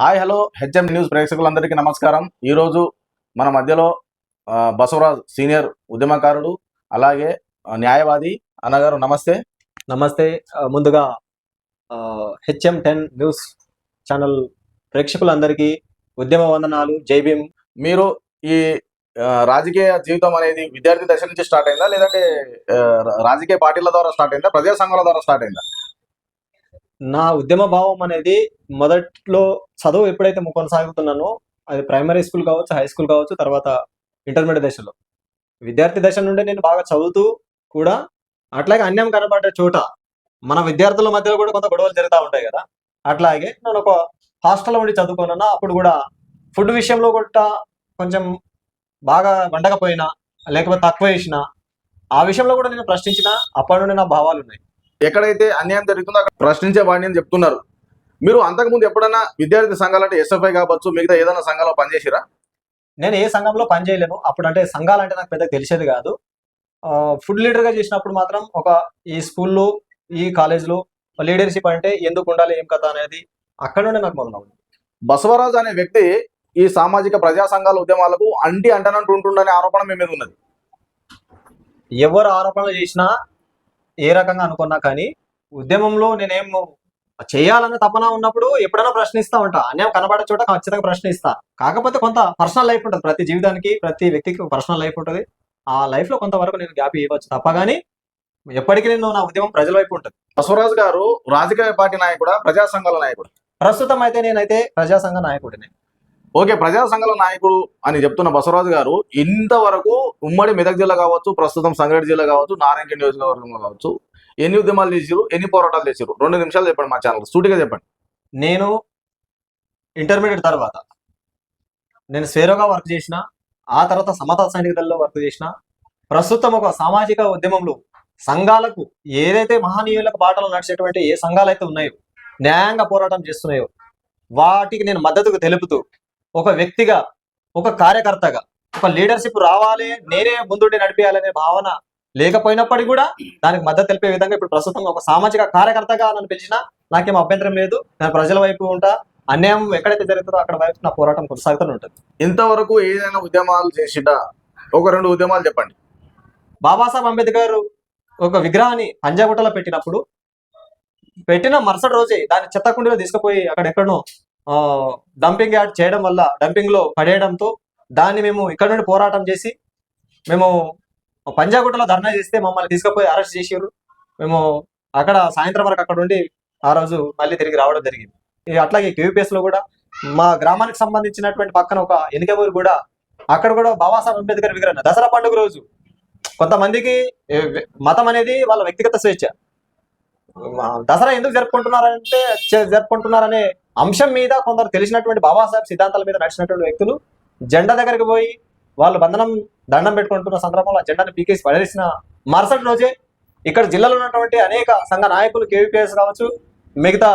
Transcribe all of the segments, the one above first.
Hi hello. HM news ప్రేక్షకులందరికీ నమస్కారం. ఈరోజు మన మధ్యలో బసవరాజ్ సీనియర్ ఉద్యమకారుడు అలాగే న్యాయవాది అన్నగారు నమస్తే. నమస్తే. ముందుగా హెచ్ఎం టెన్ న్యూస్ ఛానల్ ప్రేక్షకులందరికీ ఉద్యమ వందనాలు. జై భీమ్. మీరు ఈ రాజకీయ జీవితం అనేది విద్యార్థి దశ నుంచి స్టార్ట్ అయిందా? లేదంటే రాజకీయ పార్టీల ద్వారా స్టార్ట్ అయిందా? ప్రజా సంఘాల ద్వారా స్టార్ట్ అయిందా? నా ఉద్యమ భావం అనేది మొదట్లో చదువు ఎప్పుడైతే కొనసాగుతున్నానో అది ప్రైమరీ స్కూల్ కావచ్చు హై స్కూల్ కావచ్చు తర్వాత ఇంటర్మీడియట్ దశలో. విద్యార్థి దశ నుండి నేను బాగా చదువుతూ కూడా అట్లాగే అన్యాయం కనబడే చోట మన విద్యార్థుల మధ్యలో కూడా కొంత గొడవలు జరుగుతూ ఉంటాయి కదా. అట్లాగే నేను ఒక హాస్టల్లో ఉండి చదువుకున్నాను అప్పుడు కూడా ఫుడ్ విషయంలో కూడా కొంచెం బాగా వండకపోయినా లేకపోతే తక్కువ వేసినా ఆ విషయంలో కూడా నేను ప్రశ్నించిన అప్పటి నుండి నా భావాలు ఉన్నాయి ఎక్కడైతే అన్యాయం జరుగుతుందో అక్కడ ప్రశ్నించే వాడిని అని చెప్తున్నారు. మీరు అంతకుముందు ఎప్పుడైనా విద్యార్థి సంఘాలు అంటే ఎస్ఎఫ్ఐ కావచ్చు మిగతా ఏదైనా సంఘాల్లో పనిచేసిరా? నేను ఏ సంఘంలో పనిచేయలేను. అప్పుడు అంటే సంఘాలు అంటే నాకు పెద్దగా తెలిసేది కాదు. ఆ, ఫుడ్ లీడర్గా చేసినప్పుడు మాత్రం ఒక ఈ స్కూల్లో ఈ కాలేజ్లో లీడర్షిప్ అంటే ఎందుకు ఉండాలి ఏం కథ అనేది అక్కడ నుండి నాకు మొదలవుతుంది. బసవరాజు అనే వ్యక్తి ఈ సామాజిక ప్రజా సంఘాల ఉద్యమాలకు అంటి అంటనంటూ ఉంటుండనే ఆరోపణ మీ మీద ఉన్నది. ఎవరు ఆరోపణలు చేసినా ఏ రకంగా అనుకున్నా కానీ ఉద్యమంలో నేనేం చేయాలన్న తపన ఉన్నప్పుడు ఎప్పుడైనా ప్రశ్నిస్తా ఉంటా. అన్యాయం కనబడే చోట ఖచ్చితంగా ప్రశ్నిస్తా. కాకపోతే కొంత పర్సనల్ లైఫ్ ఉంటుంది. ప్రతి జీవితానికి ప్రతి వ్యక్తికి పర్సనల్ లైఫ్ ఉంటుంది. ఆ లైఫ్లో కొంతవరకు నేను గ్యాప్ ఇవ్వచ్చు తప్ప కానీ ఎప్పటికీ నేను నా ఉద్యమం ప్రజల వైపు ఉంటుంది. బసవరాజు గారు రాజకీయ పార్టీ నాయకుడా? ప్రజా సంఘాల నాయకుడు? ప్రస్తుతం అయితే నేనైతే ప్రజా సంఘ నాయకుడిని. ఓకే ప్రజా సంఘాల నాయకుడు అని చెప్తున్న బసవరాజు గారు ఇంతవరకు ఉమ్మడి మెదక్ జిల్లా కావచ్చు ప్రస్తుతం సంగారెడ్డి జిల్లా కావచ్చు నారాయణ నియోజకవర్గంలో కావచ్చు ఎన్ని ఉద్యమాలు చేసిరు ఎన్ని పోరాటాలు చేసిరు రెండు నిమిషాలు చెప్పండి మా ఛానల్ సూటిగా చెప్పండి. నేను ఇంటర్మీడియట్ తర్వాత నేను సేరోగా వర్క్ చేసిన ఆ తర్వాత సమతా సైనిక వర్క్ చేసిన ప్రస్తుతం ఒక సామాజిక ఉద్యమంలో సంఘాలకు ఏదైతే మహనీయులకు బాటలు నడిచేటువంటి ఏ సంఘాలు అయితే ఉన్నాయో న్యాయంగా పోరాటం చేస్తున్నాయో వాటికి నేను మద్దతుకు తెలుపుతూ ఒక వ్యక్తిగా ఒక కార్యకర్తగా ఒక లీడర్షిప్ రావాలి నేనే ముందుండి నడిపించాలనే భావన లేకపోయినప్పటికీ కూడా దానికి మద్దతు తెలిపే విధంగా ఇప్పుడు ప్రస్తుతం ఒక సామాజిక కార్యకర్తగా నన్ను పిలిచినా నాకేం అభ్యంతరం లేదు. నేను ప్రజల వైపు ఉంటా. అన్యాయం ఎక్కడైతే జరుగుతుందో అక్కడ వైపు నా పోరాటం కొనసాగుతూనే ఉంటుంది. ఇంతవరకు ఏదైనా ఉద్యమాలు చేసిట ఒక రెండు ఉద్యమాలు చెప్పండి. బాబాసాహెబ్ అంబేద్కర్ ఒక విగ్రహాన్ని పంజాగుట్టలో పెట్టినప్పుడు పెట్టిన మరుసటి రోజే దాన్ని చెత్తకుండీలో తీసుకుపోయి అక్కడ ఎక్కడనో డంపింగ్ యాడ్ చేయడం వల్ల డంపింగ్లో పడేయడంతో దాన్ని మేము ఇక్కడ నుండి పోరాటం చేసి మేము పంజాగుట్టలో ధర్నా చేస్తే మమ్మల్ని తీసుకుపోయి అరెస్ట్ చేసారు మేము అక్కడ సాయంత్రం వరకు అక్కడ ఉండి ఆ రోజు మళ్ళీ తిరిగి రావడం జరిగింది. ఇక అట్లాగే కేవీపీఎస్లో కూడా మా గ్రామానికి సంబంధించినటువంటి పక్కన ఒక ఎనికబూరు కూడా అక్కడ కూడా బాబాసాహెబ్ అంబేద్కర్ విగ్రహం. దసరా పండుగ రోజు కొంతమందికి మతం అనేది వాళ్ళ వ్యక్తిగత స్వేచ్ఛ. దసరా ఎందుకు జరుపుకుంటున్నారంటే జరుపుకుంటున్నారనే అంశం మీద కొందరు తెలిసినటువంటి బాబాసాహెబ్ సిద్ధాంతాల మీద నడిచినటువంటి వ్యక్తులు జెండా దగ్గరికి పోయి వాళ్ళు బంధనం దండం పెట్టుకుంటున్న సందర్భంలో ఆ జెండాను పీకేసి పడేసిన మరుసటి రోజే ఇక్కడ జిల్లాలో ఉన్నటువంటి అనేక సంఘ నాయకులు కేవీపీఎస్ కావచ్చు మిగతా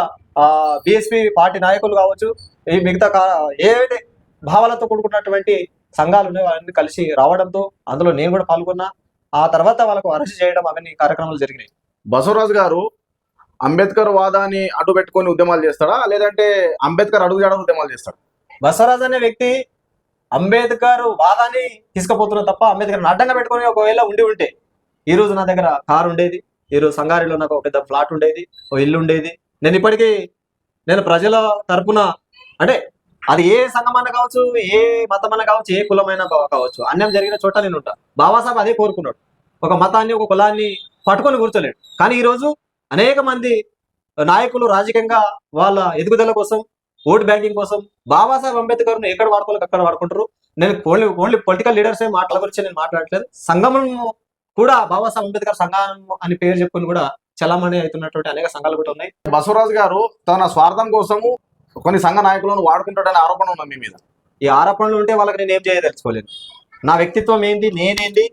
బిఎస్పి పార్టీ నాయకులు కావచ్చు ఈ మిగతా కా- ఏవైతే భావాలతో కూడుకున్నటువంటి సంఘాలు ఉన్నాయి వాళ్ళని కలిసి రావడంతో అందులో నేను కూడా పాల్గొన్నా. ఆ తర్వాత వాళ్ళకు అరెస్ట్ చేయడం అవన్నీ కార్యక్రమాలు జరిగినాయి. బసవరాజు గారు అంబేద్కర్ వాదాన్ని అడ్డు పెట్టుకొని ఉద్యమాలు చేస్తాడా? లేదంటే అంబేద్కర్ అడుగు చేయడం ఉద్యమాలు చేస్తాడా? బసవరాజ్ అనే వ్యక్తి అంబేద్కర్ వాదాన్ని తీసుకుపోతున్నా తప్ప అంబేద్కర్ అడ్డంగా పెట్టుకొని ఒకవేళ ఉండి ఉంటే ఈ రోజు నా దగ్గర కారు ఉండేది ఈ రోజు సంగారెడ్డిలో నాకు ఒక పెద్ద ఫ్లాట్ ఉండేది ఓ ఇల్లు ఉండేది. నేను ఇప్పటికీ నేను ప్రజల తరపున అంటే అది ఏ సంఘమన్న కావచ్చు ఏ మతమన్న కావచ్చు ఏ కులమైన కావచ్చు. అన్యాయం జరిగిన చోట నేను ఉంటా. బాబాసాహెబ్ అదే కోరుకున్నాడు. ఒక మతాన్ని ఒక కులాన్ని పట్టుకొని కూర్చోలేడు. కానీ ఈ రోజు అనేక మంది నాయకులు రాజకీయంగా వాళ్ళ ఎదుగుదల కోసం ఓట్ బ్యాంకింగ్ కోసం బాబాసాహెబ్ అంబేద్కర్ను ఎక్కడ వాడుకోవాలి అక్కడ వాడుకుంటారు. నేను ఓన్లీ ఓన్లీ పొలిటికల్ లీడర్స్ మాటల గురించి నేను మాట్లాడట్లేదు. సంఘం కూడా బాబాసాహెబ్ అంబేద్కర్ సంఘం అని పేరు చెప్పుకొని కూడా చలామణి అవుతున్నటువంటి అనేక సంఘాలు కూడా ఉన్నాయి. బసవరాజు గారు తన స్వార్థం కోసము కొన్ని సంఘ నాయకులను వాడుకుంటాడనే ఆరోపణ ఉంది మీ మీద. ఈ ఆరోపణలు ఉంటే వాళ్ళకి నేను ఏం చేయదలుచుకోలేదు నా వ్యక్తిత్వం ఏంది? నేనేంది?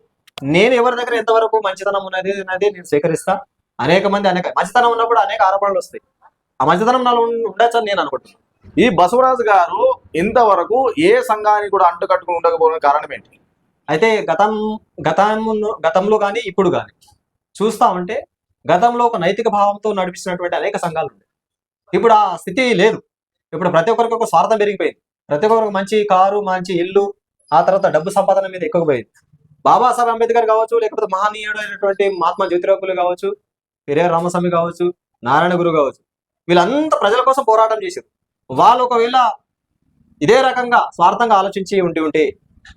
నేను ఎవరి దగ్గర ఎంతవరకు మంచితనం ఉన్నది అనేది నేను స్వీకరిస్తా? అనేక మంది అనేక మంచితనం ఉన్నప్పుడు అనేక ఆరోపణలు వస్తాయి. ఆ మంచితనం నాలో ఉండొచ్చని నేను అనుకుంటున్నాను. ఈ బసవరాజు గారు ఇంతవరకు ఏ సంఘానికి కూడా అంటుకట్టుకుని ఉండకపోవడం ఉండకపోవడానికి కారణం ఏంటి? అయితే గతం గతం గతంలో కానీ ఇప్పుడు కానీ చూస్తా ఉంటే గతంలో ఒక నైతిక భావంతో నడిపిస్తున్నటువంటి అనేక సంఘాలు ఉన్నాయి. ఇప్పుడు ఆ స్థితి లేదు. ఇప్పుడు ప్రతి ఒక్కరికి ఒక స్వార్థం పెరిగిపోయింది. ప్రతి ఒక్కరికి మంచి కారు మంచి ఇల్లు ఆ తర్వాత డబ్బు సంపాదన మీద ఎక్కువ పోయింది. బాబాసాహెబ్ అంబేద్కర్ కావచ్చు లేకపోతే మహనీయుడు అయినటువంటి మహాత్మా జ్యోతిరావులు కావచ్చు పెరియార్ రామస్వామి కావచ్చు నారాయణ గురు కావచ్చు వీళ్ళంతా ప్రజల కోసం పోరాటం చేశారు. వాళ్ళు ఒకవేళ ఇదే రకంగా స్వార్థంగా ఆలోచించి ఉండి ఉంటే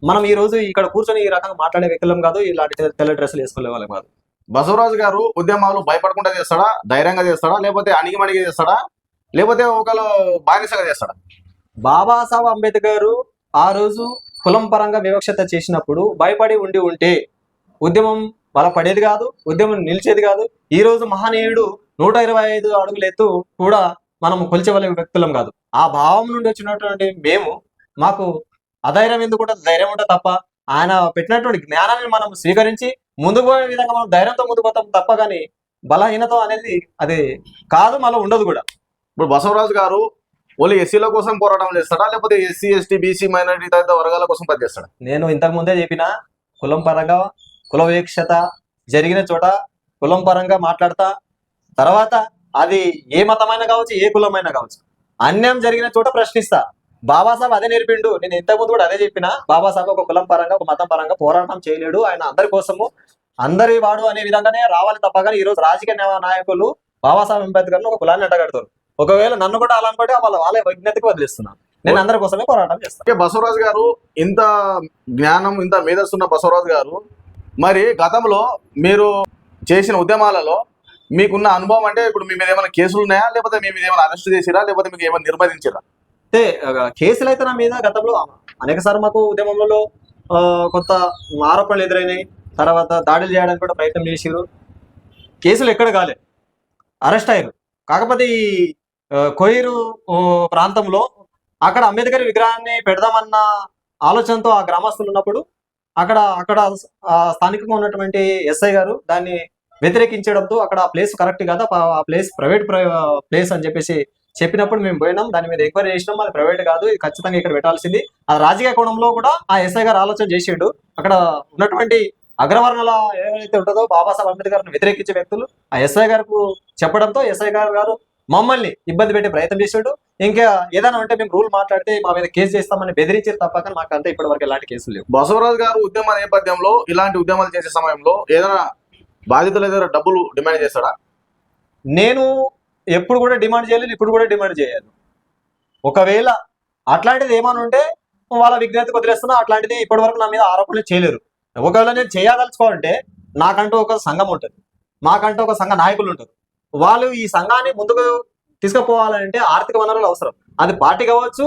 మనం ఈ రోజు ఇక్కడ కూర్చొని ఈ రకంగా మాట్లాడే వ్యక్తులం కాదు ఇలాంటి తెల్ల- డ్రెస్సులు వేసుకునే వాళ్ళం కాదు. బసవరాజు గారు ఉద్యమాలు భయపడకుండా చేస్తాడా ధైర్యంగా చేస్తాడా లేకపోతే అణిగిమణిగి చేస్తాడా లేకపోతే ఒకళ్ళు బానిసగా చేస్తాడా? బాబాసాహెబ్ అంబేద్కర్ ఆ రోజు కులం పరంగా వివక్షత చేసినప్పుడు భయపడి ఉండి ఉంటే ఉద్యమం బలపడేది కాదు ఉద్యమం నిలిచేది కాదు. ఈ రోజు మహనీయుడు నూట ఇరవై ఐదు అడుగుల ఎత్తు కూడా మనం కొలిచేవలే వ్యక్తులం కాదు. ఆ భావం నుండి వచ్చినటువంటి మేము మాకు అధైర్యం ఎందుకు ఉంటుంది ధైర్యం ఉంటుంది తప్ప ఆయన పెట్టినటువంటి జ్ఞానాన్ని మనం స్వీకరించి ముందుకు పోయే విధంగా మనం ధైర్యంతో ముందుకు పోతాం తప్ప కానీ బలహీనత అనేది అది కాదు మళ్ళీ ఉండదు కూడా. ఇప్పుడు బసవరాజు గారు ఓన్లీ ఎస్సీల కోసం పోరాటం చేస్తాడా లేకపోతే ఎస్సీ ఎస్టీ బీసీ మైనారిటీ తదితర వర్గాల కోసం పనిచేస్తాడా? నేను ఇంతకు ముందే చెప్పిన కులం పరంగా కులవివక్షత జరిగిన చోట కులం పరంగా మాట్లాడతా తర్వాత అది ఏ మతమైనా కావచ్చు ఏ కులమైనా కావచ్చు. అన్యాయం జరిగిన చోట ప్రశ్నిస్తా. బాబాసాహెబ్ అదే నేర్పిండు. నేను ఇంతకుముందు కూడా అదే చెప్పిన. బాబాసాహెబ్ ఒక కులం పరంగా ఒక మతం పరంగా పోరాటం చేయలేడు. ఆయన అందరి కోసము అందరి వాడు అనే విధంగానే రావాలి తప్ప కానీ ఈ రోజు రాజకీయ నాయకులు బాబాసాహెబ్ అంబేద్కర్ ఒక కులాన్ని అడ్డగడతారు ఒకవేళ నన్ను కూడా అలా అనుకుంటే వాళ్ళ వాళ్ళ విజ్ఞతకి వదిలేస్తున్నాను నేను అందరి కోసమే పోరాటం చేస్తాను బసవరాజు గారు ఇంత జ్ఞానం ఇంత మేధస్సున్న బసవరాజు గారు మరి గతంలో మీరు చేసిన ఉద్యమాలలో మీకున్న అనుభవం అంటే ఇప్పుడు మీ మీద ఏమైనా కేసులు ఉన్నాయా? లేకపోతే మీ మీద ఏమైనా అరెస్ట్ చేసిరా? లేకపోతే మీకు ఏమైనా నిర్బంధించారా? అంటే కేసులు అయితే నా మీద గతంలో అనేక సార్లు మాకు ఉద్యమంలో కొంత ఆరోపణలు ఎదురైనాయి. తర్వాత దాడులు చేయడానికి కూడా ప్రయత్నం చేసారు కేసులు ఎక్కడ కాలే. అరెస్ట్ అయ్యారు. కాకపోతే ఈ కోయిరు కొయ్యూరు ప్రాంతంలో అక్కడ అంబేద్కర్ విగ్రహాన్ని పెడదామన్న ఆలోచనతో ఆ గ్రామస్తులు ఉన్నప్పుడు అక్కడ అక్కడ స్థానికంగా ఉన్నటువంటి ఎస్ఐ గారు దాన్ని వ్యతిరేకించడంతో అక్కడ ఆ ప్లేస్ కరెక్ట్ కాదు. ఆ ప్లేస్ ప్రైవేట్ ప్లేస్ అని చెప్పేసి చెప్పినప్పుడు మేము పోయినాం. దాని మీద ఎంక్వైరీ చేసినాం. అది ప్రైవేట్ కాదు. ఇది ఖచ్చితంగా ఇక్కడ పెట్టాల్సింది. ఆ రాజకీయ కోణంలో కూడా ఆ ఎస్ఐ గారు ఆలోచన చేసిండు. అక్కడ ఉన్నటువంటి అగ్రవర్ణాల ఏదైతే ఉంటుందో బాబాసాహెబ్ అంబేద్కర్ వ్యతిరేకించే వ్యక్తులు ఆ ఎస్ఐ గారు చెప్పడంతో ఎస్ఐ గారు గారు మమ్మల్ని ఇబ్బంది పెట్టే ప్రయత్నం చేశాడు ఇంకా ఏదైనా ఉంటే మేము రూల్ మాట్లాడితే మా మీద కేసు చేస్తామని బెదిరించారు తప్ప కానీ మాకు అంతా ఇప్పటి వరకు ఎలాంటి కేసులు లేవు. బసవరాజు గారు ఉద్యమ నేపథ్యంలో ఇలాంటి ఉద్యమాలు చేసే సమయంలో ఏదైనా బాధితుల దగ్గర డబ్బులు డిమాండ్ చేస్తాడా? నేను ఎప్పుడు కూడా డిమాండ్ చేయలేదు ఇప్పుడు కూడా డిమాండ్ చేయను ఒకవేళ అట్లాంటిది ఏమైనా ఉంటే వాళ్ళ విజ్ఞతకు వదిలేస్తున్నా అట్లాంటిది ఇప్పటి వరకు నా మీద ఆరోపణలు చేయలేరు. ఒకవేళ నేను చేయదలుచుకోవాలంటే నాకంటూ ఒక సంఘం ఉంటుంది. మాకంటూ ఒక సంఘ నాయకులు ఉంటారు. వాళ్ళు ఈ సంఘాన్ని ముందుకు తీసుకుపోవాలంటే ఆర్థిక వనరులు అవసరం. అది పార్టీ కావచ్చు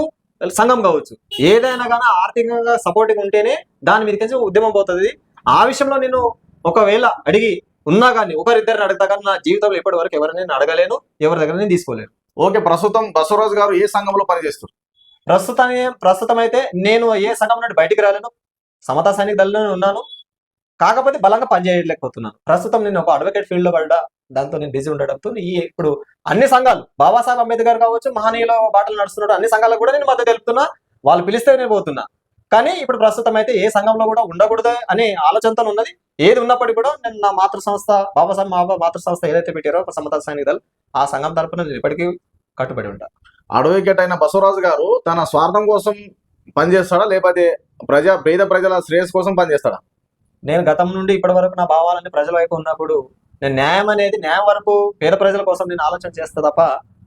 సంఘం కావచ్చు. ఏదైనా కానీ ఆర్థికంగా సపోర్టింగ్ ఉంటేనే దాని మీదకి ఉద్యమం పోతుంది. ఆ విషయంలో నేను ఒకవేళ అడిగి ఉన్నా కానీ ఒకరిద్దరిని అడుగుతా కానీ నా జీవితంలో ఇప్పటి వరకు ఎవరిని నేను అడగలేను ఎవరి దగ్గర నేను తీసుకోలేను. ఓకే ప్రస్తుతం బసవరాజు గారు ఏ సంఘంలో పనిచేస్తారు? ప్రస్తుతానికి ప్రస్తుతం అయితే నేను ఏ సంఘం నుండి బయటికి రాలేను సమతా సైనిక దళంలోనే ఉన్నాను. కాకపోతే బలంగా పనిచేయలేకపోతున్నాను. ప్రస్తుతం నేను ఒక అడ్వకేట్ ఫీల్డ్లో పడ్డా. దాంతో నేను బిజీ ఉండడంతో ఈ ఇప్పుడు అన్ని సంఘాలు బాబాసాహెబ్ అంబేద్కర్ కావచ్చు మహనీయుల బాటలు నడుస్తున్నాడు అన్ని సంఘాలకు కూడా నేను మద్దతు తెలుపుతున్నా వాళ్ళు పిలిస్తే నేను పోతున్నా. కానీ ఇప్పుడు ప్రస్తుతం అయితే ఏ సంఘంలో కూడా ఉండకూడదు అనే ఆలోచనతో ఉన్నది. ఏది ఉన్నప్పటికీ కూడా నేను నా మాతృ సంస్థ బాబాసాహెబ్ మా మాతృ సంస్థ ఏదైతే పెట్టారో ఒక సమతా సైనిక దళం ఆ సంఘం తరపున నేను ఇప్పటికీ కట్టుబడి ఉంటా. అడ్వకేట్ అయిన బసవరాజు గారు తన స్వార్థం కోసం పనిచేస్తాడా? లేకపోతే ప్రజా పేద ప్రజల శ్రేయస్ కోసం పనిచేస్తాడా? నేను గతం నుండి ఇప్పటి వరకు నా భావాలన్నీ ప్రజల వైపు ఉన్నప్పుడు నేను న్యాయం అనేది న్యాయం వరకు పేద ప్రజల కోసం నేను ఆలోచన చేస్తా తప్ప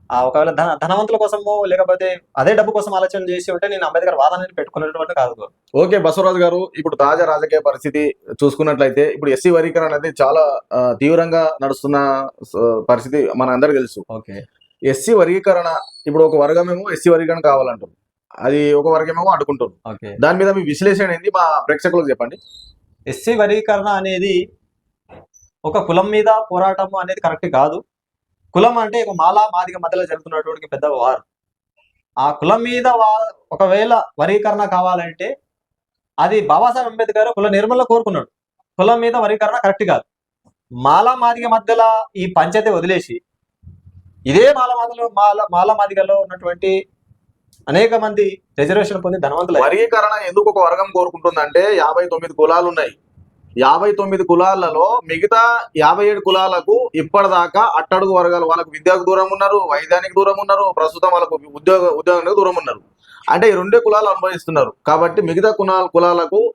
ఆ ఒకవేళ ధన ధనవంతుల కోసమో లేకపోతే అదే డబ్బు కోసం ఆలోచన చేసి ఉంటే నేను అంబేద్కర్ వాదాన్ని పెట్టుకున్నటువంటి కాదు. ఓకే బసవరాజు గారు ఇప్పుడు తాజా రాజకీయ పరిస్థితి చూసుకున్నట్లయితే ఇప్పుడు ఎస్సీ వర్గీకరణ అనేది చాలా తీవ్రంగా నడుస్తున్న పరిస్థితి మన అందరికి తెలుసు. ఓకే. ఎస్సీ వర్గీకరణ ఇప్పుడు ఒక వర్గమేమో ఎస్సీ వర్గీకరణ కావాలంటారు. అది ఒక వర్గమేమో అడ్డుకుంటారు ఓకే. దాని మీద మీ విశ్లేషణ ఏంది? మా ప్రేక్షకులకు చెప్పండి. ఎస్సీ వర్గీకరణ అనేది ఒక కులం మీద పోరాటం అనేది కరెక్ట్ కాదు. కులం అంటే ఒక మాలా మాదిగ మధ్యలో జరుగుతున్నటువంటి పెద్ద వారు. ఆ కులం మీద వా- ఒకవేళ వర్గీకరణ కావాలంటే అది బాబాసాహెబ్ అంబేద్కర్ కుల నిర్మూలన కోరుకున్నాడు. కులం మీద వర్గీకరణ కరెక్ట్ కాదు. మాలా మాదిగ మధ్యలో ఈ పంచాయతీ వదిలేసి ఇదే మాల మాదిలో మాల మాల మాదిగలో ఉన్నటువంటి అనేక మంది రిజర్వేషన్ పొంది ధనవంతులు వర్గీకరణ ఎందుకు ఒక వర్గం కోరుకుంటుందంటే యాభై తొమ్మిది కులాలు ఉన్నాయి యాభై తొమ్మిది కులాలలో మిగతా యాభై ఏడు కులాలకు ఇప్పటిదాకా అట్టడుగు వర్గాలు వాళ్ళకు విద్యకు దూరం ఉన్నారు వైద్యానికి దూరం ఉన్నారు ప్రస్తుతం వాళ్ళకు ఉద్యోగ ఉద్యోగానికి దూరం ఉన్నారు. అంటే ఈ రెండే కులాలు అనుభవిస్తున్నారు. కాబట్టి మిగతా కులాల కులాలకు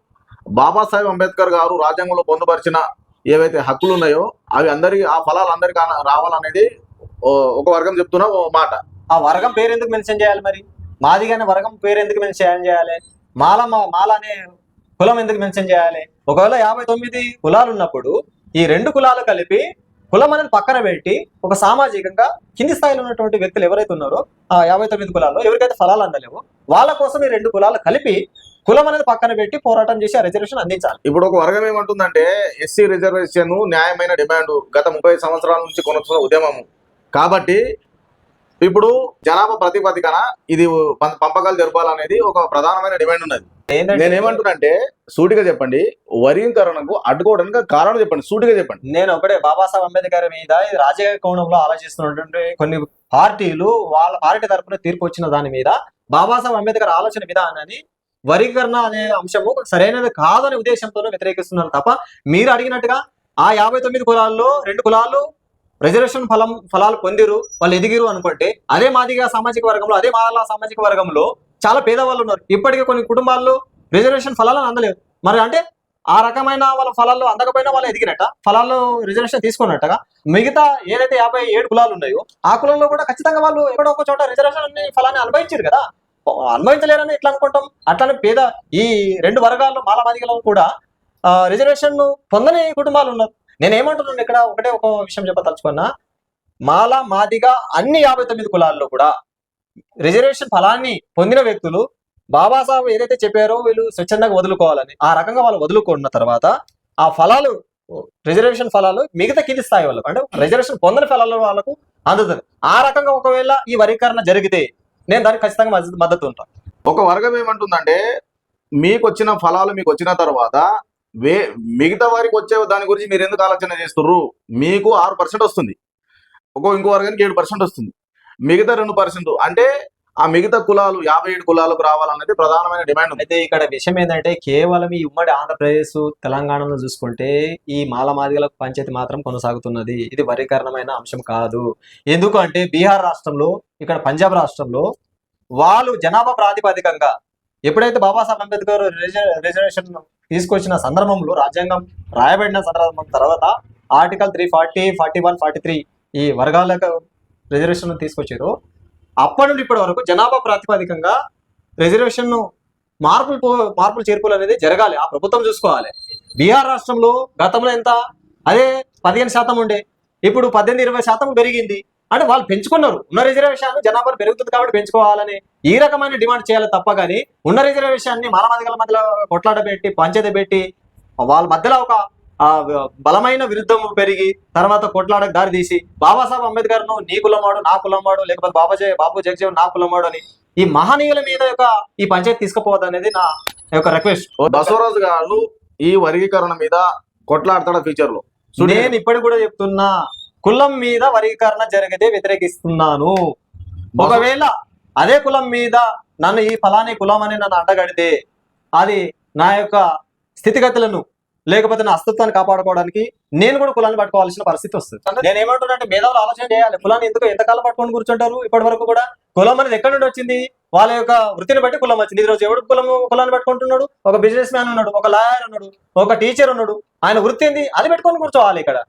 బాబాసాహెబ్ అంబేద్కర్ గారు రాజ్యాంగంలో పొందుపరిచిన ఏవైతే హక్కులు ఉన్నాయో అవి అందరికి ఆ ఫలాలు అందరికి రావాలనేది ఒక వర్గం చెప్తున్న ఓ మాట. ఆ వర్గం పేరు ఎందుకు మెన్షన్ చేయాలి మరి? మాదిగానే వర్గం పేరు ఎందుకు మెన్షన్ చేయాలి? మాల మా- మాల అనే కులం ఎందుకు మెన్షన్ చేయాలి? ఒకవేళ యాభై తొమ్మిది కులాలు ఉన్నప్పుడు ఈ రెండు కులాలు కలిపి కులం అనేది పక్కన పెట్టి ఒక సామాజికంగా కింది స్థాయిలో ఉన్నటువంటి వ్యక్తులు ఎవరైతే ఉన్నారో ఆ యాభై తొమ్మిది కులాల్లో ఎవరికైతే ఫలాలు అందలేవో వాళ్ళ కోసం ఈ రెండు కులాలు కలిపి కులం అనేది పక్కన పెట్టి పోరాటం చేసి ఆ రిజర్వేషన్ అందించాలి. ఇప్పుడు ఒక వర్గం ఏమంటుందంటే ఎస్సీ రిజర్వేషన్ న్యాయమైన డిమాండ్ గత ముప్పై సంవత్సరాల నుంచి కొనసాగుతున్న ఉద్యమము. కాబట్టి ఇప్పుడు జనాభా ప్రతిపదికన ఇది పంపకాలు జరపాలనేది ఒక ప్రధానమైన డిమాండ్ ఉన్నది. నేను ఏమంటున్నానంటే సూటిగా చెప్పండి వర్గీకరణకు అడ్డుకోవడానికి కారణం చెప్పండి సూటిగా చెప్పండి. నేను ఒకటే బాబాసాహెబ్ అంబేద్కర్ మీద రాజకీయ కోణంలో ఆలోచిస్తున్నటువంటి కొన్ని పార్టీలు వాళ్ళ పార్టీ తరపున తీర్పు వచ్చిన దాని మీద బాబాసాహెబ్ అంబేద్కర్ ఆలోచన విధానాన్ని వర్గీకరణ అనే అంశము సరైనది కాదనే ఉద్దేశంతోనే వ్యతిరేకిస్తున్నారు తప్ప మీరు అడిగినట్టుగా ఆ యాభై తొమ్మిది కులాల్లో రెండు కులాలు రిజర్వేషన్ ఫలం ఫలాలు పొందిరు వాళ్ళు ఎదిగిరు అనుకుంటే అదే మాదిగా సామాజిక వర్గంలో అదే మాలా సామాజిక వర్గంలో చాలా పేదవాళ్ళు ఉన్నారు. ఇప్పటికే కొన్ని కుటుంబాల్లో రిజర్వేషన్ ఫలాలను అందలేదు మరి అంటే ఆ రకమైన వాళ్ళ ఫలాల్లో అందకపోయినా వాళ్ళు ఎదిగినట్ట? ఫలాల్లో రిజర్వేషన్ తీసుకున్నట్టుగా? మిగతా ఏదైతే యాభై ఏడు కులాలు ఉన్నాయో ఆ కులంలో కూడా ఖచ్చితంగా వాళ్ళు ఎక్కడో ఒక చోట రిజర్వేషన్ ఫలాన్ని అనుభవించారు కదా? అనుభవించలేరని ఎట్లా అనుకుంటాం. అట్లానే పేద ఈ రెండు వర్గాల్లో మాల మాదిగలో కూడా ఆ, రిజర్వేషన్ పొందని కుటుంబాలు ఉన్నారు. నేను ఏమంటున్నాను ఇక్కడ? ఒకటే ఒక విషయం చెప్పదలుచుకున్నా. మాల మాదిగా అన్ని యాభై తొమ్మిది కులాల్లో కూడా రిజర్వేషన్ ఫలాన్ని పొందిన వ్యక్తులు బాబాసాహెబ్ ఏదైతే చెప్పారో వీళ్ళు స్వచ్ఛందంగా వదులుకోవాలని ఆ రకంగా వాళ్ళు వదులుకున్న తర్వాత ఆ ఫలాలు రిజర్వేషన్ ఫలాలు మిగతా కింది స్థాయి వాళ్ళకు అంటే రిజర్వేషన్ పొందని ఫలాల వాళ్ళకు అందుతుంది. ఆ రకంగా ఒకవేళ ఈ వర్గీకరణ జరిగితే నేను దానికి ఖచ్చితంగా మద్దతు ఉంటాను. ఒక వర్గం ఏమంటుందంటే మీకు వచ్చిన ఫలాలు మీకు వచ్చిన తర్వాత వే మిగతా వారికి వచ్చే దాని గురించి మీరు ఎందుకు ఆలోచన చేస్తుర్రు? మీకు ఆరు పర్సెంట్ వస్తుంది. ఒక ఇంకో వర్గానికి ఏడు పర్సెంట్ వస్తుంది. మిగతా రెండు పర్సెంట్ అంటే ఆ మిగతా కులాలు యాభై ఏడు కులాలకు రావాలనేది ప్రధానమైన డిమాండ్ ఉంది. అయితే ఇక్కడ విషయం ఏంటంటే కేవలం ఈ ఉమ్మడి ఆంధ్రప్రదేశ్ తెలంగాణను చూసుకుంటే ఈ మాల మాదిగలకు పంచాయతీ మాత్రం కొనసాగుతున్నది. ఇది వరికరణమైన అంశం కాదు. ఎందుకంటే బీహార్ రాష్ట్రంలో ఇక్కడ పంజాబ్ రాష్ట్రంలో వాళ్ళు జనాభా ప్రాతిపదికంగా ఎప్పుడైతే బాబాసాహెబ్ అంబేద్కర్ రిజర్వేషన్ తీసుకొచ్చిన సందర్భంలో రాజ్యాంగం రాయబడిన సందర్భం తర్వాత article three forty forty one forty three ఈ వర్గాలకు రిజర్వేషన్ తీసుకొచ్చారు. అప్పటి నుండి ఇప్పటి వరకు జనాభా ప్రాతిపదికంగా రిజర్వేషన్ మార్పులు మార్పులు చేర్పులు అనేది జరగాలి. ఆ ప్రభుత్వం చూసుకోవాలి. బీహార్ రాష్ట్రంలో గతంలో ఎంత? అదే పదిహేను శాతం ఉండే. ఇప్పుడు పద్దెనిమిది ఇరవై శాతం పెరిగింది. అంటే వాళ్ళు పెంచుకున్నారు. ఉన్న రిజర్వేషన్ జనాభా పెరుగుతుంది కాబట్టి పెంచుకోవాలని ఈ రకమైన డిమాండ్ చేయాలి తప్ప కానీ ఉన్న రిజర్వేషన్ మాలమాదిగల మధ్యలో కొట్లాట పెట్టి పంచాయతీ పెట్టి వాళ్ళ మధ్యలో ఒక బలమైన విరుద్ధం పెరిగి తర్వాత కొట్లాడకు దారి తీసి బాబాసాహెబ్ అంబేద్కర్ను నీ కులమాడు నా కులమాడు లేకపోతే బాబాజీ బాబు జగజీవ్ నా కులమాడు అని ఈ మహనీయుల మీద యొక్క ఈ పంచాయతీ తీసుకుపోవద్దు అనేది నా యొక్క రిక్వెస్ట్ బసవరాజు గారు ఈ వర్గీకరణ మీద కొట్లాడతాడు ఫ్యూచర్లో? నేను ఇప్పటికి కూడా చెప్తున్నా కులం మీద వర్గీకరణ జరిగితే వ్యతిరేకిస్తున్నాను. ఒకవేళ అదే కులం మీద నన్ను ఈ ఫలాని కులం అని నన్ను అడ్డగడితే అది నా యొక్క స్థితిగతులను లేకపోతే నా అస్తిత్వాన్ని కాపాడుకోవడానికి నేను కూడా కులాన్ని పట్టుకోవాల్సిన పరిస్థితి వస్తుంది. నేను ఏమంటున్నా అంటే మేధావులు ఆలోచన చేయాలి. కులాన్ని ఎందుకు ఎంతకాలం పట్టుకొని కూర్చుంటారు? ఇప్పటి వరకు కూడా కులం అనేది ఎక్కడి నుండి వచ్చింది? వాళ్ళ యొక్క వృత్తిని బట్టి కులం వచ్చింది. ఈ రోజు ఎవడు కులం కులాన్ని పట్టుకుంటున్నాడు? ఒక బిజినెస్ మ్యాన్ ఉన్నాడు ఒక లాయర్ ఉన్నాడు ఒక టీచర్ ఉన్నాడు. ఆయన వృత్తి ఏంది? అది పెట్టుకొని కూర్చోవాలి ఇక్కడ.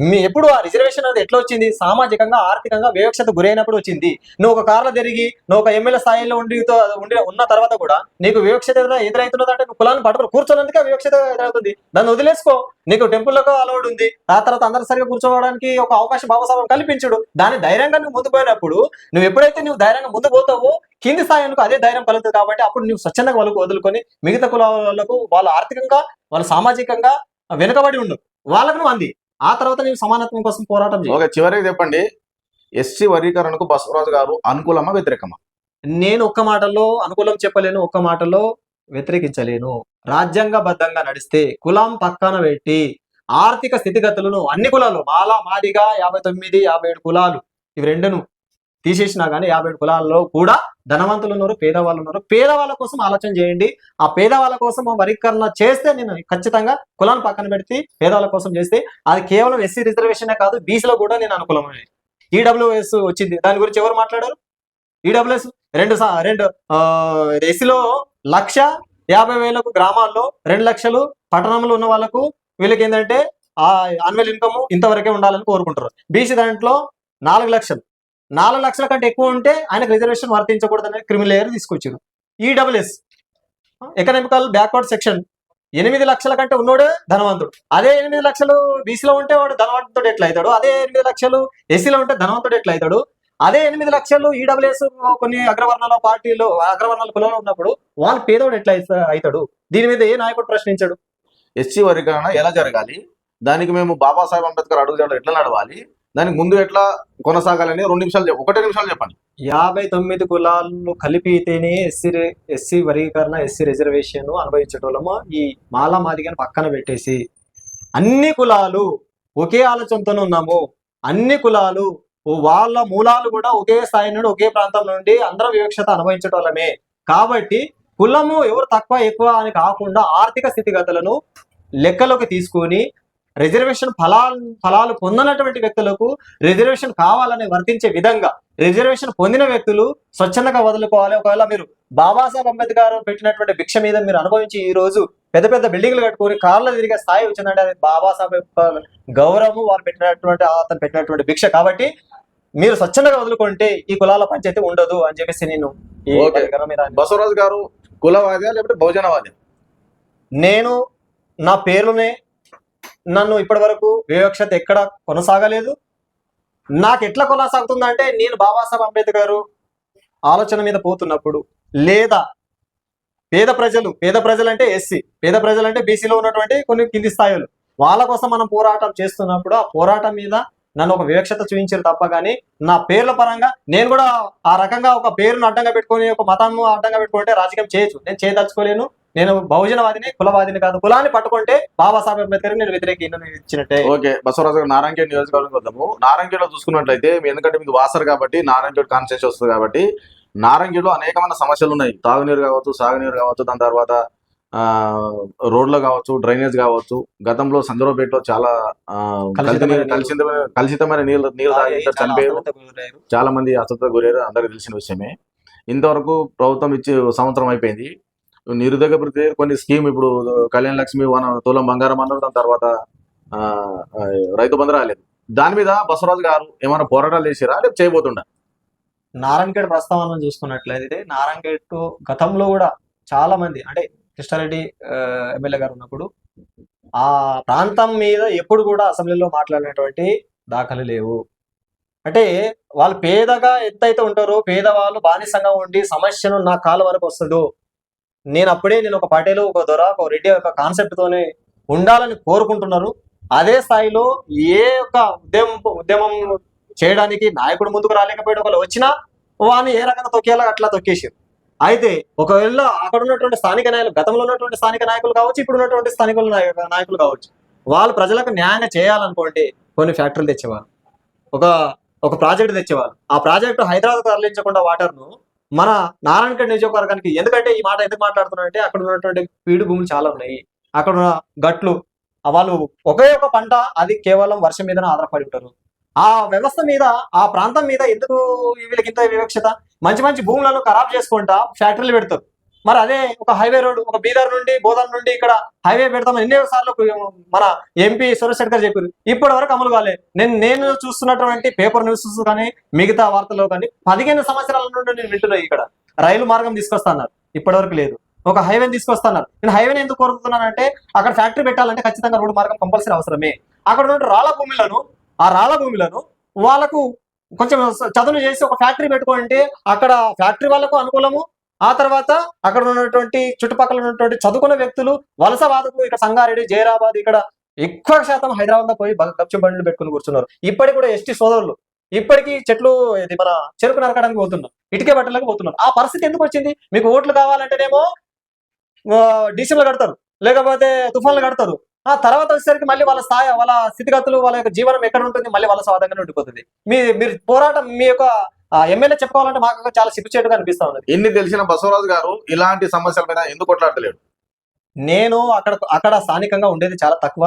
మీ ఎప్పుడు ఆ రిజర్వేషన్ అనేది ఎట్లా వచ్చింది? సామాజికంగా ఆర్థికంగా వివక్షత గురైనప్పుడు వచ్చింది. నువ్వు ఒక కార్లో తిరిగి నువ్వు ఒక ఎమ్మెల్యే స్థాయిలో ఉండి ఉండి ఉన్న తర్వాత కూడా నీకు వివక్షత ఎదురవుతున్నది అంటే నువ్వు కులాన్ని పట్టుకుని కూర్చోనందుకే వివక్షత ఎదురవుతుంది. దాన్ని వదిలేసుకో. నీకు టెంపుల్లోకి అలౌడ్ ఉంది. ఆ తర్వాత అందరు సరిగా కూర్చోవడానికి ఒక అవకాశం బాబాసాహెబ్ కల్పించుడు. దాన్ని ధైర్యంగా నువ్వు ముందు పోయినప్పుడు నువ్వు ఎప్పుడైతే నువ్వు ధైర్యంగా ముందు పోతావో కింది స్థాయిలకు అదే ధైర్యం కలుగుతుంది కాబట్టి అప్పుడు నువ్వు స్వచ్ఛందంగా వాళ్ళకు వదులుకొని మిగతా కులాలకు వాళ్ళు ఆర్థికంగా వాళ్ళు సామాజికంగా వెనుకబడి ఉండు. వాళ్ళకు నువ్వు అంది. ఆ తర్వాత నీవు సమానత్వం కోసం పోరాటం చేయి ఓకే చివరికి చెప్పండి. ఎస్సీ వర్గీకరణకు బసవరాజు గారు అనుకూలమా వ్యతిరేకమా? నేను ఒక్క మాటలో అనుకూలం చెప్పలేను ఒక్క మాటలో వ్యతిరేకించలేను. రాజ్యాంగబద్ధంగా నడిస్తే కులం పక్కన పెట్టి ఆర్థిక స్థితిగతులను అన్ని కులాలు మాల మాదిగా యాభై తొమ్మిది యాభై ఏడు కులాలు. ఇవి రెండును తీసేసినా కానీ యాభై కులాల్లో కూడా ధనవంతులు ఉన్నారు పేదవాళ్ళు ఉన్నారు. పేదవాళ్ళ కోసం ఆలోచన చేయండి. ఆ పేదవాళ్ళ కోసం వరీకరణ చేస్తే నేను ఖచ్చితంగా కులాన్ని పక్కన పెడితే పేదవాళ్ళ కోసం చేస్తే అది కేవలం ఎస్సీ రిజర్వేషన్ కాదు బీసీలో కూడా నేను అనుకూలమే ఈడబ్ల్యూఎస్ వచ్చింది. దాని గురించి ఎవరు మాట్లాడారు? ఈడబ్ల్యూఎస్ రెండు రెండు ఎస్సీలో లక్ష యాభై వేలకు గ్రామాల్లో రెండు లక్షలు పట్టణంలో ఉన్న వాళ్ళకు వీళ్ళకి ఏంటంటే ఆ అన్వల్ ఇన్కమ్ ఇంతవరకే ఉండాలని కోరుకుంటారు. బీసీ దాంట్లో నాలుగు లక్షలు. నాలుగు లక్షల కంటే ఎక్కువ ఉంటే ఆయనకు రిజర్వేషన్ వర్తించకూడదని క్రిమినల్ లేయర్ తీసుకొచ్చారు. ఈడబ్ల్యూఎస్ ఎకనామికల్ బ్యాక్వర్డ్ సెక్షన్ ఎనిమిది లక్షల కంటే ఉన్నోడే ధనవంతుడు. అదే ఎనిమిది లక్షలు బీసీలో ఉంటే వాడు ధనవంతుడు ఎట్లా అవుతాడు అదే ఎనిమిది లక్షలు ఎస్సీలో ఉంటే ధనవంతుడు ఎట్లా అవుతాడు అదే ఎనిమిది లక్షలు e ఈడబ్ల్యూఎస్ కొన్ని అగ్రవర్ణాల పార్టీలు అగ్రవర్ణాల కులంలో ఉన్నప్పుడు వాళ్ళు పేదోడు ఎట్లా అవుతాడు దీని మీద ఏ నాయకుడు ప్రశ్నించాడు? ఎస్సీ వర్గీకరణ ఎలా జరగాలి? దానికి మేము బాబాసాహెబ్ అంబేద్కర్ అడుగుజాడలు ఎట్లా నడవాలి? దానికి ముందు ఎట్లా కొనసాగాలని రెండు నిమిషాలు చెప్ప- ఒకటే నిమిషాలు చెప్పండి. యాభై తొమ్మిది కులాలను కలిపితేనే ఎస్సీ ఎస్సీ వర్గీకరణ ఎస్సీ రిజర్వేషన్ అనుభవించటోళ్ళము. ఈ మాలా మాదిగని పక్కన పెట్టేసి అన్ని కులాలు ఒకే ఆలోచనతోనే ఉన్నాము. అన్ని కులాలు వాళ్ళ మూలాలు కూడా ఒకే స్థాయి నుండి ఒకే ప్రాంతం నుండి అందరం వివక్షత అనుభవించటోళ్ళమే. కాబట్టి కులము ఎవరు తక్కువ ఎక్కువ అని కాకుండా ఆర్థిక స్థితిగతులను లెక్కలోకి తీసుకొని రిజర్వేషన్ ఫలాలు ఫలాలు పొందనటువంటి వ్యక్తులకు రిజర్వేషన్ కావాలని వర్తించే విధంగా రిజర్వేషన్ పొందిన వ్యక్తులు స్వచ్ఛందంగా వదులుకోవాలి. ఒకవేళ మీరు బాబాసాహెబ్ అంబేద్కర్ పెట్టినటువంటి భిక్ష మీద మీరు అనుభవించి ఈ రోజు పెద్ద పెద్ద బిల్డింగ్లు కట్టుకొని కార్లు తిరిగే స్థాయి వచ్చిందంటే అది బాబాసాహెబ్ గౌరవము వారు పెట్టినటువంటి అతను పెట్టినటువంటి భిక్ష. కాబట్టి మీరు స్వచ్ఛందంగా వదులుకుంటే ఈ కులాల పంచాయతీ ఉండదు అని చెప్పేసి నేను బసవరాజు గారు కులవాద్యా లేకపోతే బహుజనవాద్యా నేను నా పేరునే నన్ను ఇప్పటి వరకు వివక్షత ఎక్కడ కొనసాగలేదు. నాకు ఎట్లా కొనసాగుతుందంటే నేను బాబాసాహెబ్ అంబేద్కర్ ఆలోచన మీద పోతున్నప్పుడు లేదా పేద ప్రజలు పేద ప్రజలు అంటే ఎస్సీ పేద ప్రజలు అంటే బీసీలో ఉన్నటువంటి కొన్ని కింది స్థాయిలు వాళ్ళ కోసం మనం పోరాటం చేస్తున్నప్పుడు ఆ పోరాటం మీద నన్ను ఒక వివక్షత చూపించారు తప్ప కానీ నా పేర్ల పరంగా నేను కూడా ఆ రకంగా ఒక పేరును అడ్డంగా పెట్టుకొని ఒక మతం అడ్డంగా పెట్టుకుంటే రాజకీయం చేయొచ్చు. నేను చేయదలుచుకోలేను. నేను బహుజనవాదిని కులవాదిని కాదు కులాన్ని పట్టుకుంటే బాబాసాహెబ్ అంబేద్కర్ నేను వ్యతిరేక ఇచ్చినట్టే. ఓకే బసవరాజు గారు నారాయణఖేడ్ నియోజకవర్గం వద్దాము. నారాయణఖేడ్లో చూసుకున్నట్లయితే ఎందుకంటే మీకు వాసర్ కాబట్టి నారాయణఖేడ్ కాన్స్టిట్యూన్సీ వస్తుంది కాబట్టి నారాయణఖేడ్లో అనేకమైన సమస్యలు ఉన్నాయి. తాగునీరు కావచ్చు సాగునీరు కావచ్చు దాని తర్వాత ఆ, రోడ్లు కావచ్చు డ్రైనేజ్ కావచ్చు. గతంలో సందర్భపేటలో చాలా కలుషితమైన నీళ్ళు. నీళ్ళు తాగి చనిపోయారు. చాలా మంది అస్వస్థత గురయ్యారు. అందరికి తెలిసిన విషయమే. ఇంతవరకు ప్రభుత్వం ఇచ్చి సంవత్సరం అయిపోయింది. నిరుద్యోగ ప్రతి కొన్ని స్కీమ్ ఇప్పుడు కళ్యాణ లక్ష్మి వన తులం బంగారం అన్నారు దాని తర్వాత ఆ, రైతు బంధు రాలేదు. దాని మీద బసవరాజు గారు ఏమైనా పోరాటాలు చేసిరా లేకపోతే చేయబోతుండ? నారాయణగఢ్ ప్రస్తావన చూసుకున్నట్లయితే నారాయణగఢ్ గతంలో కూడా చాలా మంది అంటే కృష్ణారెడ్డి ఎమ్మెల్యే గారు ఉన్నప్పుడు ఆ ప్రాంతం మీద ఎప్పుడు కూడా అసెంబ్లీలో మాట్లాడినటువంటి దాఖలు లేవు. అంటే వాళ్ళు పేదగా ఎంతైతే ఉంటారో పేదవాళ్ళు బానిసంగా ఉండి సమస్యను నా కాళ్ళ వరకు వస్తుందో నేను అప్పుడే నేను ఒక పార్టీలో ఒక దొర ఒక రెడ్డి ఒక కాన్సెప్ట్తోనే ఉండాలని కోరుకుంటున్నారు. అదే స్థాయిలో ఏ యొక్క ఉద్యమం ఉద్యమం చేయడానికి నాయకుడు ముందుకు రాలేకపోయాడు ఒకళ్ళు వచ్చినా వాడిని ఏ రకంగా తొక్కేలా అట్లా తొక్కేసారు అయితే ఒకవేళ అక్కడ ఉన్నటువంటి స్థానిక నాయకులు గతంలో ఉన్నటువంటి స్థానిక నాయకులు కావచ్చు ఇప్పుడు ఉన్నటువంటి స్థానిక నాయకులు కావచ్చు వాళ్ళు ప్రజలకు న్యాయంగా చేయాలనుకోండి కొన్ని ఫ్యాక్టరీలు తెచ్చేవారు. ఒక ఒక ప్రాజెక్ట్ తెచ్చేవారు. ఆ ప్రాజెక్టు హైదరాబాద్ తరలించకుండా వాటర్ను మన నారాయణఖేడ్ నియోజకవర్గానికి ఎందుకంటే ఈ మాట ఎందుకు మాట్లాడుతున్నారంటే అక్కడ ఉన్నటువంటి పీడు భూములు చాలా ఉన్నాయి. అక్కడ ఉన్న గట్లు వాళ్ళు ఒకే ఒక పంట అది కేవలం వర్షం మీదనే ఆధారపడి ఉంటారు. ఆ వ్యవస్థ మీద ఆ ప్రాంతం మీద ఎందుకు వీళ్ళకింత వివక్షత? మంచి మంచి భూములను ఖరాబ్ చేసుకుంటా ఫ్యాక్టరీలు పెడతారు. మరి అదే ఒక హైవే రోడ్ ఒక బీదర్ నుండి బోధన్ నుండి ఇక్కడ హైవే పెడతాం. ఎన్నో సార్లు మన ఎంపీ సురేష్ గారు చెప్పారు. ఇప్పటి వరకు అమలు కాలే. నేను నేను చూస్తున్నటువంటి పేపర్ న్యూస్ కానీ మిగతా వార్తల్లో కానీ పదిహేను సంవత్సరాల నుండి నేను వింటున్నా ఇక్కడ. రైలు మార్గం తీసుకొస్తున్నారు. ఇప్పటి వరకు లేదు. ఒక హైవేని తీసుకొస్తున్నారు. నేను హైవేని ఎందుకు కోరుతున్నానంటే అక్కడ ఫ్యాక్టరీ పెట్టాలంటే ఖచ్చితంగా రోడ్డు మార్గం కంపల్సరీ అవసరమే. అక్కడ ఉన్న రాళ్ళ భూములను ఆ రాళ్ళ భూములను వాళ్ళకు కొంచెం చదును చేసి ఒక ఫ్యాక్టరీ పెట్టుకుంటే అక్కడ ఫ్యాక్టరీ వాళ్ళకు అనుకూలము ఆ తర్వాత అక్కడ ఉన్నటువంటి చుట్టుపక్కల ఉన్నటువంటి చదువుకున్న వ్యక్తులు వలసవాదకు ఇక్కడ సంగారెడ్డి జైరాబాద్ ఇక్కడ ఎక్కువ శాతం హైదరాబాద్లో పోయి కప్చి బండ్లు పెట్టుకుని కూర్చున్నారు. ఇప్పటికి కూడా ఎస్టీ సోదరులు. ఇప్పటికీ చెట్లు ఇది మన చెరుకు నరకడానికి పోతున్నారు. ఇటుకే బట్టలకు పోతున్నారు. ఆ పరిస్థితి ఎందుకు వచ్చింది? మీకు ఓట్లు కావాలంటేనేమో డీసీలు కడతారు. లేకపోతే తుఫాన్లు కడతారు. ఆ తర్వాత వచ్చేసరికి మళ్ళీ వాళ్ళ స్థాయి వాళ్ళ స్థితిగతులు వాళ్ళ యొక్క జీవనం ఎక్కడ ఉంటుంది? మళ్ళీ వాళ్ళ స్వాదంగానే ఉండిపోతుంది. మీ మీరు పోరాటం మీ యొక్క ఎమ్మెల్యే చెప్పుకోవాలంటే మాకు చాలా సిగ్గుచేటుగా అనిపిస్తా ఉన్నది. ఎన్ని తెలిసిన బసవరాజు గారు ఇలాంటి సమస్యల మీద ఎందుకు కొట్లాడలేడు నేను అక్కడ అక్కడ స్థానికంగా ఉండేది చాలా తక్కువ.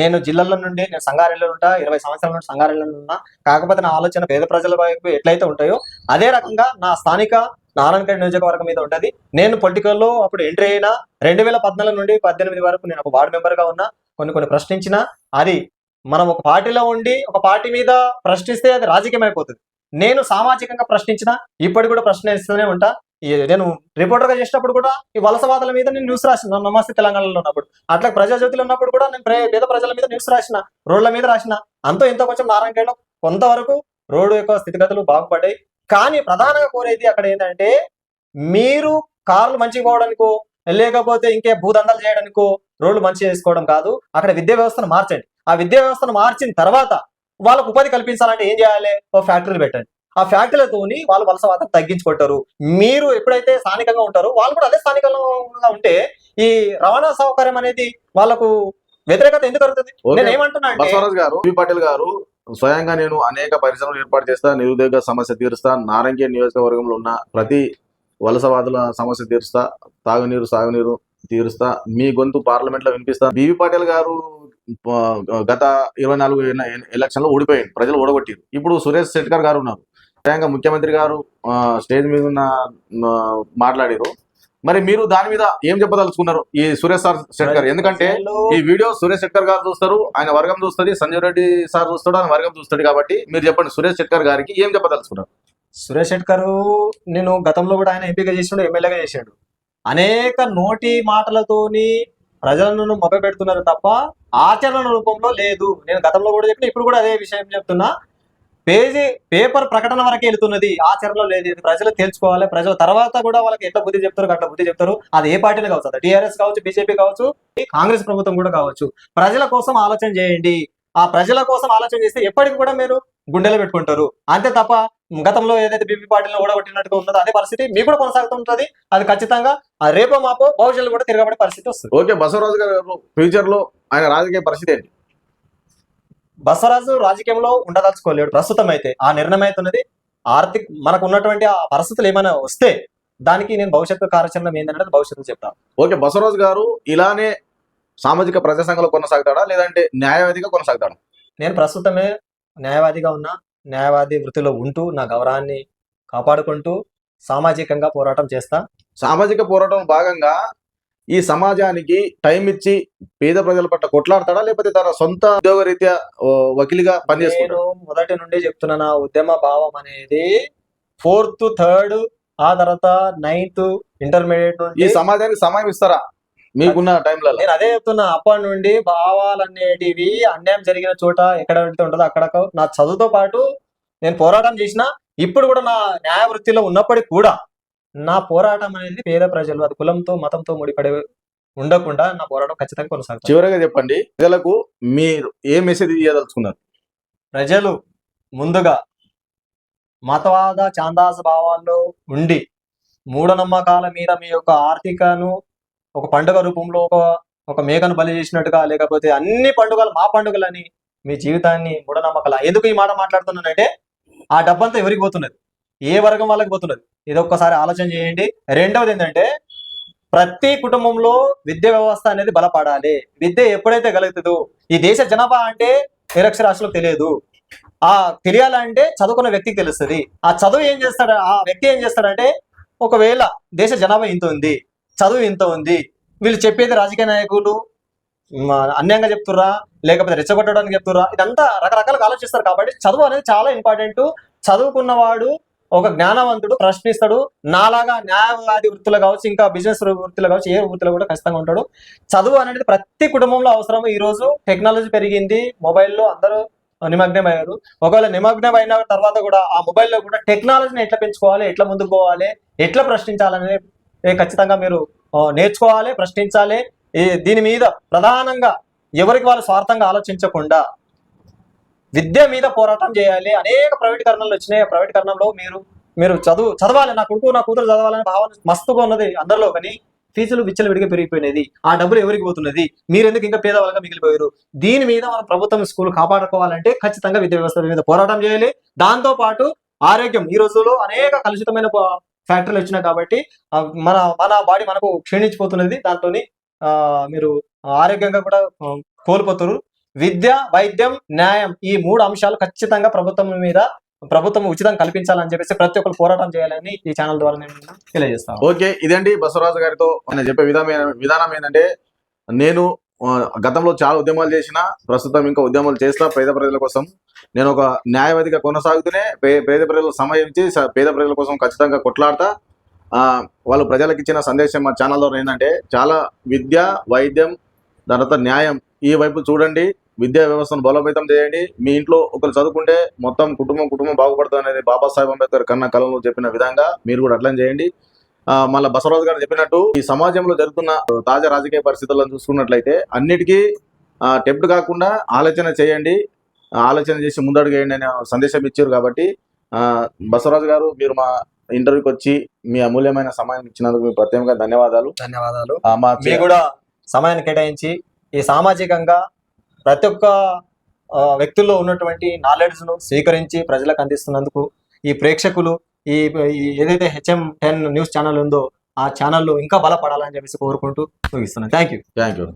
నేను జిల్లాల నుండి నేను సంగారెడ్డిలో ఉంటా ఇరవై సంవత్సరాల నుండి సంగారెడ్డిలో ఉన్నా. కాకపోతే నా ఆలోచన పేద ప్రజల వైపు ఎట్లయితే ఉంటాయో అదే రకంగా నా స్థానిక నారాయణఖేడ్ నియోజకవర్గం మీద ఉంటది. నేను పొలిటికల్లో అప్పుడు ఎంట్రీ అయినా రెండు వేల పద్నాలుగు నుండి పద్దెనిమిది వరకు నేను ఒక వార్డు మెంబర్గా ఉన్నా కొన్ని కొన్ని ప్రశ్నించిన అది మనం ఒక పార్టీలో ఉండి ఒక పార్టీ మీద ప్రశ్నిస్తే అది రాజకీయం అయిపోతుంది నేను సామాజికంగా ప్రశ్నించిన ఇప్పటికి కూడా ప్రశ్నిస్తూనే ఉంటా. నేను రిపోర్టర్గా చేసినప్పుడు కూడా ఈ వలసవాదుల మీద నేను న్యూస్ రాసిన. నమస్తే తెలంగాణలో ఉన్నప్పుడు. అట్లా ప్రజాజ్యోతిలో ఉన్నప్పుడు కూడా నేను పేద ప్రజల మీద న్యూస్ రాసిన. రోడ్ల మీద రాసిన. అంతో ఎంతో కొంచెం నారాయణఖేడ్లో కొంతవరకు రోడ్డు యొక్క స్థితిగతులు బాగుపడ్డాయి. కానీ ప్రధానంగా కోరేది అక్కడ ఏంటంటే మీరు కార్లు మంచిగా పోవడానికో లేకపోతే ఇంకే భూదండాలు చేయడానికో రోడ్లు మంచి చేసుకోవడం కాదు. అక్కడ విద్యా వ్యవస్థను మార్చండి. ఆ విద్యా వ్యవస్థను మార్చిన తర్వాత వాళ్ళకు ఉపాధి కల్పించాలంటే ఏం చేయాలి? ఓ ఫ్యాక్టరీలు పెట్టండి. ఆ ఫ్యాక్టరీలతోని వాళ్ళు వలసవాదం తగ్గించుకుంటారు. మీరు ఎప్పుడైతే స్థానికంగా ఉంటారో వాళ్ళు కూడా అదే స్థానికంగా ఉంటే ఈ రవాణా సౌకర్యం అనేది వాళ్ళకు వ్యతిరేకత ఎందుకు కలుగుతుంది. నేను ఏమంటున్నా బసవరాజు గారు బి పాటిల్ గారు స్వయంగా నేను అనేక పరిశ్రమలు ఏర్పాటు చేస్తా నిరుద్యోగ సమస్య తీరుస్తా నారంగే నియోజకవర్గంలో ఉన్న ప్రతి వలసవాదుల సమస్య తీరుస్తా తాగునీరు సాగునీరు తీరుస్తా మీ గొంతు పార్లమెంట్లో వినిపిస్తా బివి పాటిల్ గారు గత ఇరవై నాలుగు ఎలక్షన్లో ఓడిపోయాడు. ప్రజలు ఓడగొట్టారు ఇప్పుడు సురేష్ శెట్కర్ గారు ఉన్నారు. స్వయంగా ముఖ్యమంత్రి గారు స్టేజ్ మీద ఉన్న మాట్లాడారు మరి మీరు దాని మీద ఏం చెప్పదలుచుకున్నారు ఈ సురేష్ సార్ శెట్కర్ ఎందుకంటే ఈ వీడియో సురేష్ శెట్కర్ గారు చూస్తారు ఆయన వర్గం చూస్తుంది సంజయ్ రెడ్డి సార్ చూస్తాడు ఆయన వర్గం చూస్తాడు కాబట్టి మీరు చెప్పండి సురేష్ శెట్కర్ గారికి ఏం చెప్పదలుచుకున్నారు? సురేష్ శెట్కర్ నేను గతంలో కూడా ఆయన ఎంపీగా చేసిండు ఎమ్మెల్యేగా చేశాడు అనేక నోటి మాటలతోని ప్రజలను మొక్క పెడుతున్నారు తప్ప ఆచరణ రూపంలో లేదు. నేను గతంలో కూడా చెప్పిన ఇప్పుడు కూడా అదే విషయం చెప్తున్నా. పేజీ పేపర్ ప్రకటన వరకు వెళ్తున్నది. ఆచరణలో లేదు. ఇది ప్రజలు తెలుసుకోవాలి ప్రజల తర్వాత కూడా వాళ్ళకి ఎట్లా బుద్ధి చెప్తారు అట్లా బుద్ధి చెప్తారు. అది ఏ పార్టీని కావచ్చు. టీఆర్ఎస్ కావచ్చు బీజేపీ కావచ్చు కాంగ్రెస్ ప్రభుత్వం కూడా కావచ్చు. ప్రజల కోసం ఆలోచన చేయండి. ఆ ప్రజల కోసం ఆలోచన చేస్తే ఎప్పటికి కూడా మీరు గుండెలో పెట్టుకుంటారు. అంతే తప్ప గతంలో ఏదైతే బీపీ పార్టీలో ఓడగొట్టినట్టుగా ఉన్నదో అదే పరిస్థితి మీకు కూడా కొనసాగుతుంటది అది ఖచ్చితంగా ఆ రేపో మాపో భవిష్యత్తు కూడా తిరగబడే పరిస్థితి వస్తుంది. ఓకే బసవరాజు గారు ఫ్యూచర్లో ఆయన రాజకీయ పరిస్థితి ఏంటి? బసవరాజు రాజకీయంలో ఉండదలుచుకోలేడు. ప్రస్తుతం అయితే ఆ నిర్ణయం అవుతున్నది ఆర్థిక మనకు ఉన్నటువంటి ఆ పరిస్థితులు ఏమైనా వస్తే దానికి నేను భవిష్యత్తు కార్యాచరణ ఏంటంటే భవిష్యత్తు చెప్తాను ఓకే బసవరాజు గారు ఇలానే సామాజిక ప్రజా సంఘంలో కొనసాగుతాడా? లేదంటే న్యాయవాదిగా కొనసాగుతాడా? నేను ప్రస్తుతమే న్యాయవాదిగా ఉన్నా న్యాయవాది వృత్తిలో ఉంటూ నా గౌరవాన్ని కాపాడుకుంటూ సామాజికంగా పోరాటం చేస్తా. సామాజిక పోరాటం భాగంగా ఈ సమాజానికి టైం ఇచ్చి పేద ప్రజల పట్ల కొట్లాడతాడా లేకపోతే తన సొంత ఉద్యోగ రీత్యా వకీలుగా నేను పనిచేసుకుంటాడు మొదటి నుండి చెప్తున్నా నా ఉద్యమ భావం అనేది ఫోర్త్ థర్డ్ ఆ తర్వాత నైన్త్ ఇంటర్మీడియట్ ఈ సమాజానికి సమయం ఇస్తారా? మీకున్న టైంలలో? నేను అదే చెప్తున్నా అప్పటి నుండి భావాలు అనేటివి అన్యాయం జరిగిన చోట ఎక్కడ వెళ్తే ఉంటుందో అక్కడ నా చదువుతో పాటు నేను పోరాటం చేసిన ఇప్పుడు కూడా నా న్యాయ వృత్తిలో ఉన్నప్పటికీ కూడా నా పోరాటం అనేది పేద ప్రజలు అది కులంతో మతంతో ముడిపడి ఉండకుండా నా పోరాటం ఖచ్చితంగా కొనసాగుతుంది. చివరిగా చెప్పండి ప్రజలకు మీరు ఏ మెసేజ్ ఇవ్వదలుచుకున్నారు ప్రజలు ముందుగా మతవాద చాందాస భావాల్లో ఉండి మూఢనమ్మకాల మీద మీ యొక్క ఆర్థికను ఒక పండుగ రూపంలో ఒక ఒక మేకను బలి చేసినట్టుగా లేకపోతే అన్ని పండుగలు మా పండుగలని మీ జీవితాన్ని మూఢనమ్మకాల. ఎందుకు ఈ మాట మాట్లాడుతున్నానంటే ఆ డబ్బంతా ఎవరికి పోతున్నది? ఏ వర్గం వాళ్ళకి పోతున్నది? ఇది ఒక్కసారి ఆలోచన చేయండి. రెండవది ఏంటంటే ప్రతి కుటుంబంలో విద్య వ్యవస్థ అనేది బలపడాలి. విద్య ఎప్పుడైతే కలుగుతుందో ఈ దేశ జనాభా అంటే నిరక్షరాశులకు తెలియదు. ఆ తెలియాలంటే చదువుకున్న వ్యక్తికి తెలుస్తుంది. ఆ చదువు ఏం చేస్తాడు ఆ వ్యక్తి ఏం చేస్తాడంటే ఒకవేళ దేశ జనాభా ఇంత ఉంది చదువు ఇంత ఉంది. వీళ్ళు చెప్పేది రాజకీయ నాయకులు అన్యాయంగా చెప్తుర్రా లేకపోతే రెచ్చగొట్టడానికి చెప్తుర్రా ఇదంతా రకరకాలుగా ఆలోచిస్తారు. కాబట్టి చదువు అనేది చాలా ఇంపార్టెంట్ చదువుకున్నవాడు ఒక జ్ఞానవంతుడు ప్రశ్నిస్తాడు. నాలాగా న్యాయవాది వృత్తులు కావచ్చు ఇంకా బిజినెస్ వృత్తులు కావచ్చు ఏ వృత్తిలో కూడా ఖచ్చితంగా ఉంటాడు. చదువు అనేది ప్రతి కుటుంబంలో అవసరం ఈ రోజు టెక్నాలజీ పెరిగింది. మొబైల్లో అందరూ నిమగ్నం అయ్యారు ఒకవేళ నిమగ్నం అయిన తర్వాత కూడా ఆ మొబైల్లో కూడా టెక్నాలజీని ఎట్లా పెంచుకోవాలి ఎట్లా ముందుకు పోవాలి ఎట్లా ప్రశ్నించాలనే ఖచ్చితంగా మీరు నేర్చుకోవాలి ప్రశ్నించాలి. దీని మీద ప్రధానంగా ఎవరికి వాళ్ళు స్వార్థంగా ఆలోచించకుండా విద్య మీద పోరాటం చేయాలి. అనేక ప్రైవేటీకరణలు వచ్చినాయి. ఆ ప్రైవేటీకరణలో మీరు మీరు చదువు చదవాలి. నా కొడుకు నా కూతురు చదవాలనే భావన మస్తుగా ఉన్నది అందరిలో కానీ ఫీజులు విచ్చలు విడిగా పెరిగిపోయినది. ఆ డబ్బులు ఎవరికి పోతున్నది? మీరెందుకు ఇంకా పేదవాళ్ళగా మిగిలిపోయారు? దీని మీద మన ప్రభుత్వం స్కూల్ కాపాడుకోవాలంటే ఖచ్చితంగా విద్యా వ్యవస్థ మీద పోరాటం చేయాలి. దాంతో పాటు ఆరోగ్యం. ఈ రోజుల్లో అనేక కలుషితమైన ఫ్యాక్టరీలు వచ్చినాయి కాబట్టి మన మన బాడీ మనకు క్షీణించిపోతున్నది. దాంతో మీరు ఆరోగ్యంగా కూడా ఆ, కోల్పోతున్నారు. విద్య వైద్యం న్యాయం ఈ మూడు అంశాలు ఖచ్చితంగా ప్రభుత్వం మీద ప్రభుత్వం ఉచితం కల్పించాలని చెప్పేసి ప్రతి ఒక్కరు పోరాటం చేయాలని ఈ ఛానల్ ద్వారా నేను తెలియజేస్తాను ఓకే ఇదండి బసవరాజు గారితో ఆయన చెప్పే విధానం విధానం ఏంటంటే నేను గతంలో చాలా ఉద్యమాలు చేసిన ప్రస్తుతం ఇంకా ఉద్యమాలు చేస్తా పేద ప్రజల కోసం నేను ఒక న్యాయవాదిగా కొనసాగుతూనే పే- పేద ప్రజల సమయం ఇచ్చి పేద ప్రజల కోసం ఖచ్చితంగా కొట్లాడతా. వాళ్ళు ప్రజలకు ఇచ్చిన సందేశం మా ఛానల్ ద్వారా ఏంటంటే చాలా విద్య వైద్యం తర్వాత న్యాయం ఈ వైపు చూడండి. విద్యా వ్యవస్థను బలోపేతం చేయండి. మీ ఇంట్లో ఒకరు చదువుకుంటే మొత్తం కుటుంబం కుటుంబం బాగుపడుతుంది అనేది బాబాసాహెబ్ అంబేద్కర్ కన్నా కలంలో చెప్పిన విధంగా మీరు కూడా అట్లనే చేయండి. మళ్ళా బసవరాజు గారు చెప్పినట్టు ఈ సమాజంలో జరుగుతున్న తాజా రాజకీయ పరిస్థితులను చూసుకున్నట్లయితే అన్నిటికీ టెంప్ట్ కాకుండా ఆలోచన చేయండి. ఆలోచన చేసి ముందడుగు వేయండి అనే సందేశం ఇచ్చారు కాబట్టి ఆ, బసవరాజు గారు మీరు మా ఇంటర్వ్యూకి వచ్చి మీ అమూల్యమైన సమయం ఇచ్చినందుకు మీకు ప్రత్యేకంగా ధన్యవాదాలు. ధన్యవాదాలు. ఆ, మా మీ కూడా సమయాన్ని కేటాయించి ఈ సామాజికంగా ప్రతి ఒక్క వ్యక్తుల్లో ఉన్నటువంటి నాలెడ్జ్ను స్వీకరించి ప్రజలకు అందిస్తున్నందుకు ఈ ప్రేక్షకులు ఈ ఏదైతే హెచ్ఎం టెన్ న్యూస్ ఛానల్ ఉందో ఆ ఛానల్లో ఇంకా బలపడాలని చెప్పేసి కోరుకుంటూ ముగిస్తున్నాను. Thank you thank you